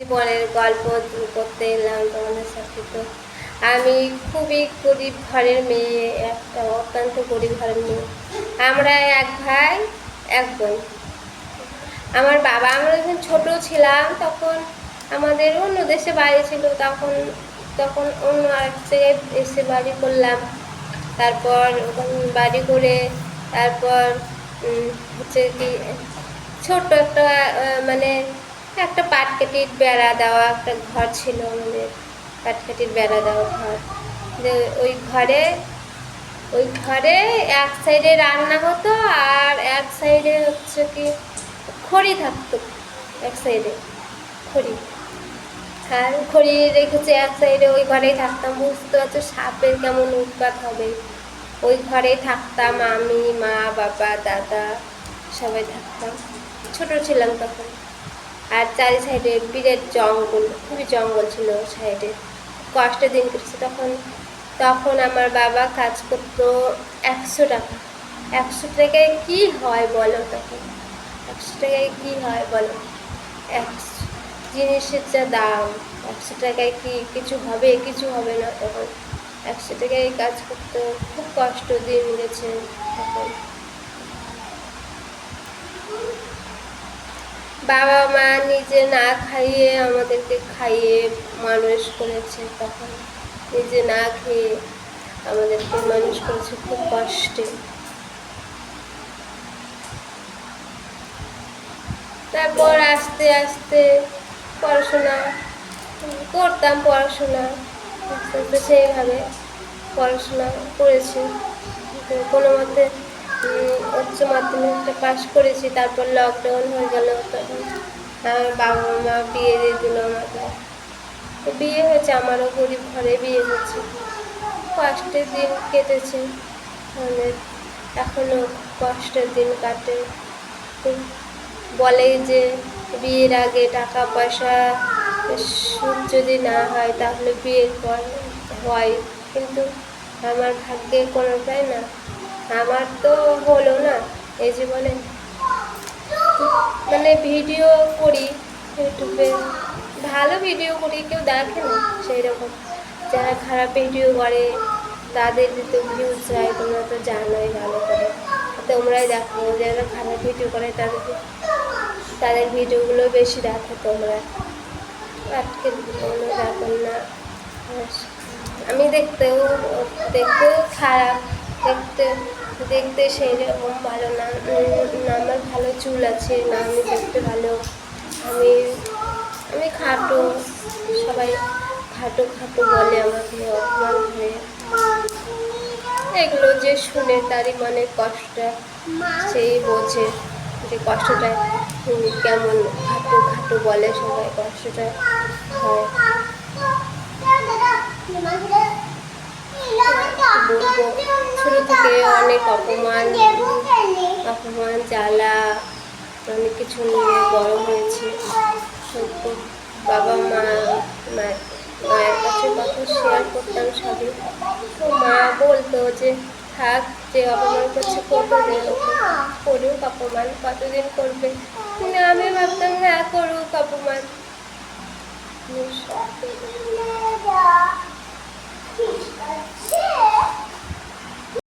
জীবনের গল্প করতে এলাম তোমাদের সাথে তো আমি খুবই গরিব ঘরের মেয়ে, একটা অত্যন্ত গরিব ঘরের মেয়ে। আমরা এক ভাই, এক বোন। আমার বাবা, আমরা যখন ছোট ছিলাম, তখন আমাদের অন্য দেশে বাড়ি ছিল, তখন তখন অন্য আরেক জায়গায় এসে বাড়ি করলাম। তারপর বাড়ি করে, তারপর হচ্ছে কি, ছোট্ট একটা মানে একটা পাটকাঠির বেড়া দেওয়া একটা ঘর ছিল আমাদের, পাটকাঠির বেড়া দেওয়া ঘর। ওই ঘরে ওই ঘরে এক সাইডে রান্না হতো আর এক সাইডে হচ্ছে কি খড়ি থাকতো, এক সাইডে খড়ি। আর খড়ি রেখেছে এক সাইডে, ওই ঘরেই থাকতাম। বুঝতে পারছ, সাপের কেমন উৎপাত হবে। ওই ঘরেই থাকতাম আমি, মা, বাবা, দাদা, সবাই থাকতাম। ছোট ছিলাম তখন। আর চারি সাইডে বিরাট জঙ্গল, খুবই জঙ্গল ছিল সাইডে। কষ্টের দিন কেটেছে তখন। তখন আমার বাবা কাজ করতো একশো টাকা। একশো টাকায় কি হয় বলো তখন একশো টাকায় কি হয় বলো? একশো জিনিসের যা দাম, একশো টাকায় কি কিছু হবে কিছু হবে না তখন। একশো টাকায় কাজ করতো, খুব কষ্ট দিন গেছে তখন। বাবা মা নিজে না খাইয়ে আমাদেরকে খাইয়ে মানুষ করেছে তখন। নিজে না খেয়ে আমাদেরকে মানুষ করেছে খুব কষ্টে। তারপর আস্তে আস্তে পড়াশোনা করতাম, পড়াশোনা সেইভাবে পড়াশোনা করেছি। কোনো মতে উচ্চ মাধ্যমিকটা পাশ করেছি, তারপর লকডাউন হয়ে গেল, তখন আমার বাবা মা বিয়ে দিয়ে দিল আমাকে। তো বিয়ে হয়েছে, আমারও গরিব ঘরে বিয়ে হয়েছে। কষ্টের দিন কেটেছে অনেক এখনও কষ্টের দিন কাটে। বলে যে বিয়ের আগে টাকা পয়সা সুদ যদি না হয়, তাহলে বিয়ের পর হয়। কিন্তু আমার ভাগ্যে কোনোটাই না। আমার তো হলো না। এই জীবনে মানে ভিডিও করি ইউটিউবে, ভালো ভিডিও করি, কেউ দেখে না সেই রকম যারা খারাপ ভিডিও করে, তাদের তো ভিউজ যায়, তোমরা তো জানোই ভালো করে। তোমরাই দেখো, যারা খারাপ ভিডিও করে, তাদের তাদের ভিডিওগুলো বেশি দেখো তোমরা। আজকের ভিডিওগুলো দেখো না। আমি দেখতেও দেখতেও খারাপ, দেখতে দেখতে সেই রকম ভালো না আমার ভালো চুল আছে, না, আমি দেখতে ভালো। আমি আমি খাটো, সবাই খাটো খাটো বলে আমাকে অপমান হয়ে এগুলো যে শুনে তারই মনে কষ্ট, সেই বোঝে যে কষ্টটা কেমন খাটো খাটো বলে সবাই, কষ্টটা হয় বলব ছোটো থেকে অনেক অপমান অপমান জ্বালা। অনেক কিছু নিয়ে বড় হয়েছে। বাবা মা মায়ের কাছে কথা শেয়ার করতাম সবই। তো মা বলতো যে, থাক, যে অপমান করছে কতদিন করুক অপমান, কতদিন করবে? কিন্তু আমি ভাবতাম হ্যাঁ করুক অপমান। সত্যি